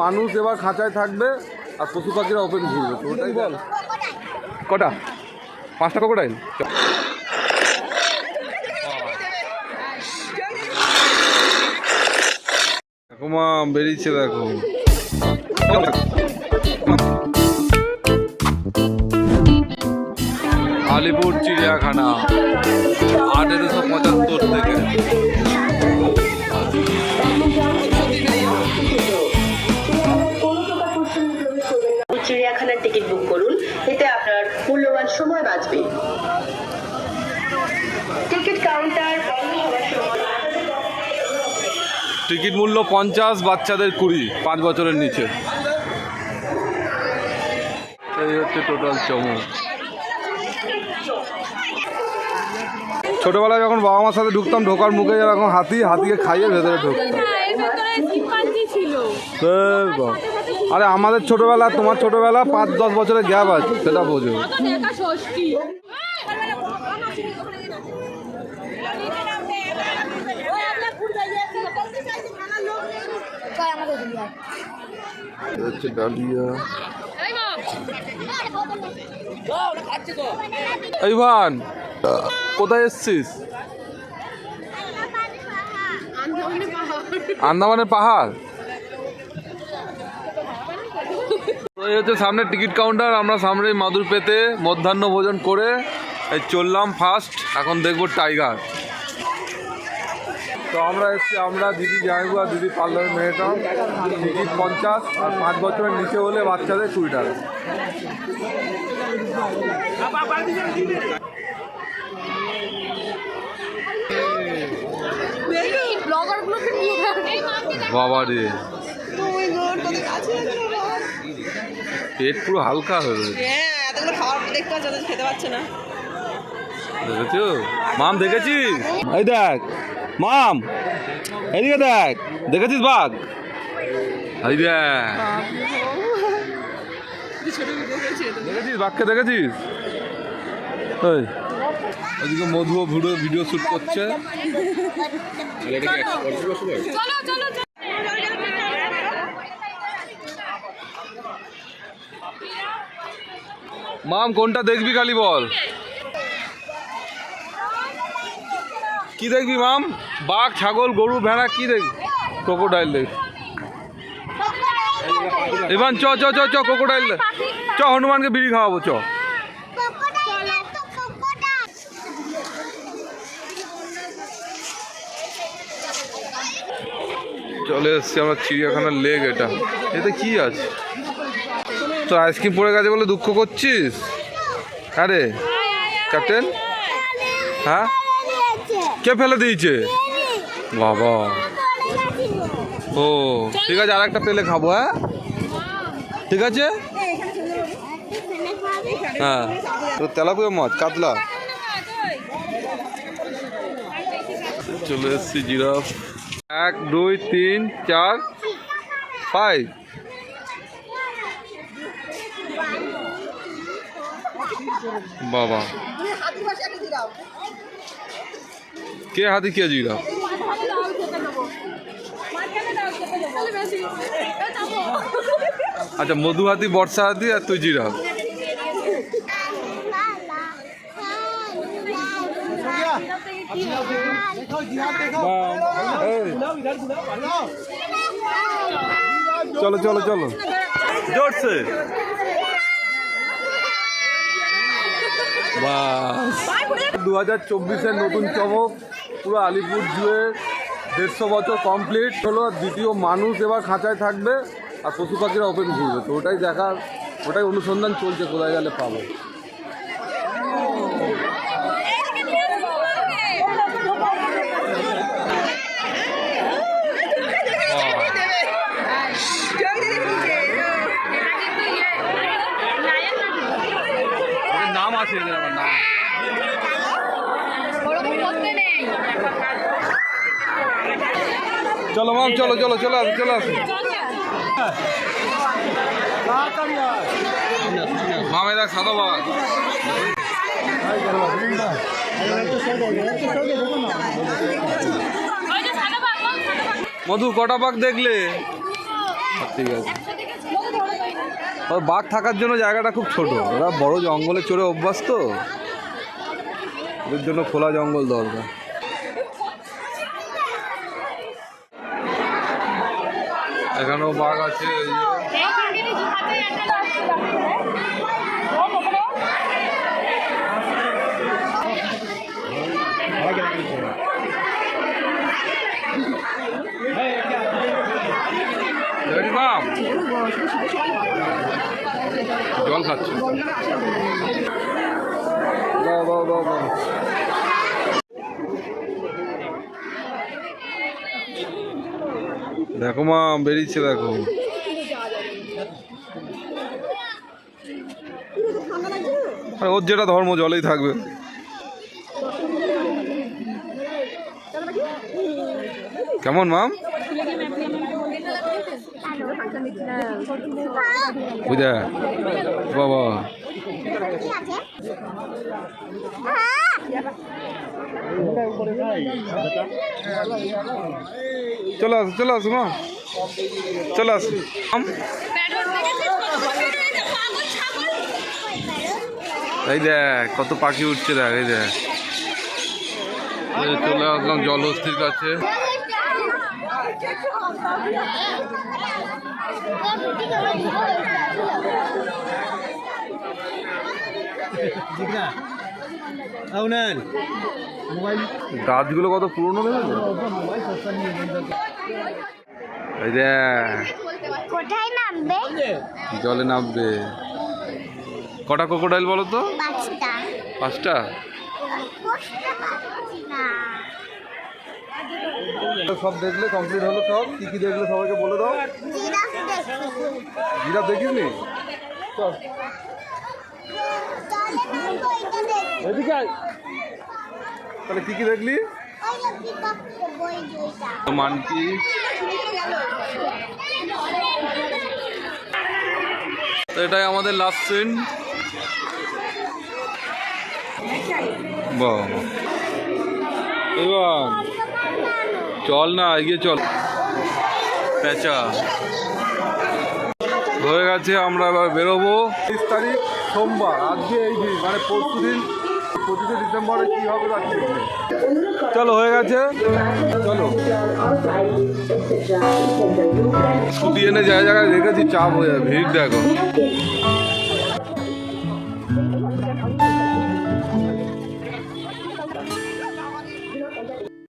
মানুষ এবার খাঁচায় থাকবে আর পশু পাখিরা ওপেন ঘুরবে। তো ওটাই বল। কটা? পাঁচটা ক্রোকোডাইল? দেখো মা বেরিয়েছে দেখো। আলিপুর চিড়িয়াখানা আঠেরোশো পঁচাত্তর থেকে। টিকিট মূল্য পঞ্চাশ বাচ্চাদের কুড়ি পাঁচ বছরের নিচে। এই হচ্ছে টোটাল চমক। ছোটবেলায় যখন বাবা মার সাথে ঢুকতাম ঢোকার মুখে এরকম হাতি হাতিকে খাইয়ে ভেতরে ঢুকতাম। আরে আমাদের ছোটবেলা তোমার ছোটবেলা পাঁচ দশ বছরের গ্যাপ আছে সেটা বোঝো কত দেখা ষষ্ঠী এই হচ্ছে ডালিয়া। কোথায় এসছিস? আন্দামানের পাহাড়। এই হচ্ছে সামনে টিকিট কাউন্টার, আমরা সামনে মাদুর পেতে মধ্যাহ্ন ভোজন করে এই চললাম ফার্স্ট, এখন দেখব টাইগার। তো আমরা এসছি আমরা দিদি জামাইবু আর দিদি পার্লার মেয়েটা টিকিট পঞ্চাশ আর পাঁচ বছরের নিচে হলে বাচ্চাদের কুড়ি টাকা বাবা রে। পেট পুরো হালকা হয়ে রয়েছে। হ্যাঁ দেখেছ? মাম দেখেছিস? এই দেখ। মাম এদিকে দেখ দেখেছিস বাঘ? এই দেখ দেখেছিস বাঘকে দেখেছিস? ওদিকে মধুও ভিডিও ভিডিও শ্যুট করছে। চলো চলো। মাম কোনটা দেখবি খালি বল। কি দেখবি, মাম? বাঘ, ছাগল, গরু, ভেড়া, কি দেখবি? ক্রোকোডাইল দেখ। এবার চ চ চ চ ক্রোকোডাইল। চ, হনুমানকে বিড়ি খাওয়াবো, চ। চলে এসছি আমরা চিড়িয়াখানার লেক এটা। এতে কি আছে? তো আইসক্রিম পড়ে গেছে বলে দুঃখ করছিস? হ্যাঁ রে। ক্যাপ্টেন? হ্যাঁ? কে ফেলে দিয়েছে? বাবা। ও, ঠিক আছে আর একটা পেলে খাব হ্যাঁ? ঠিক আছে? হ্যাঁ। তো তেলাপুয়া মাছ কাতলা। চলে এসছি জিরাফ। এক, দুই, তিন, চার ফাইভ বাবা। কে হাতি কে জিরা আচ্ছা মধু হাতি, বর্ষা হাতি আর তুই জিরা। চলো চলো চলো। জোরছে দু হাজার চব্বিশের নতুন চমক। পুরো আলিপুর জুয়ে দেড়শো বছর কমপ্লিট হলো দ্বিতীয় মানুষ এবার খাঁচায় থাকবে আর পশু পাখিরা ওপেন ঘুরবে। তো ওটাই দেখার, ওটাই অনুসন্ধান চলছে, কোথায় গেলে পাবো। চলো মাম, চলো চলো, চলে আসো চলে আসো। মামে দেখ সাদা বাঘ। মধু, কটা বাঘ দেখলে? ঠিক আছে বাঘ থাকার জন্য জায়গাটা খুব ছোট। ওরা বড় জঙ্গলে চড়ে অভ্যাস তো ওদের জন্য খোলা জঙ্গল দরকার। এখানেও বাঘ আছে? জল খাচ্ছে। বাহ। দেখো মা বেরিয়েছে দেখো। ওর যেটা ধর্ম জলেই থাকবে। কেমন মাম? বুঝা বাবা। চলে আসো চলে আসো চলে আস। এই দেখ, কত পাখি উঠছে দেখ, এই দেখ। চলে আসলাম জলহস্তির কাছে। গাছগুলো কত পুরনো দেখেছ এই দেখ কোথায় নামবে? জলে নামবে। কটা কোকোডাইল বলো তো? পাঁচটা। না। সব দেখলে কমপ্লিট হলো সব? কি কি দেখলে সবাইকে বলে দাও? জিরাফ দেখি জিরাফ দেখিসনি? চল তাহলে কি কি দেখলি? মানকি। তো এটাই আমাদের লাস্ট সিন এবার চল না, এগিয়ে চল। পেঁচা। হয়ে গেছে, আমরা এবার বেরোবো। তিরিশ তারিখ। সোমবার, আজকে এই দিন মানে পরশু দিন পঁচিশে ডিসেম্বরে কী হবে তা চলো, হয়ে গেছে? চলো। শুধু এনে জায়গায় জায়গায় রেখেছি, চাপ হয়ে যাবে, ভিড় দেখো।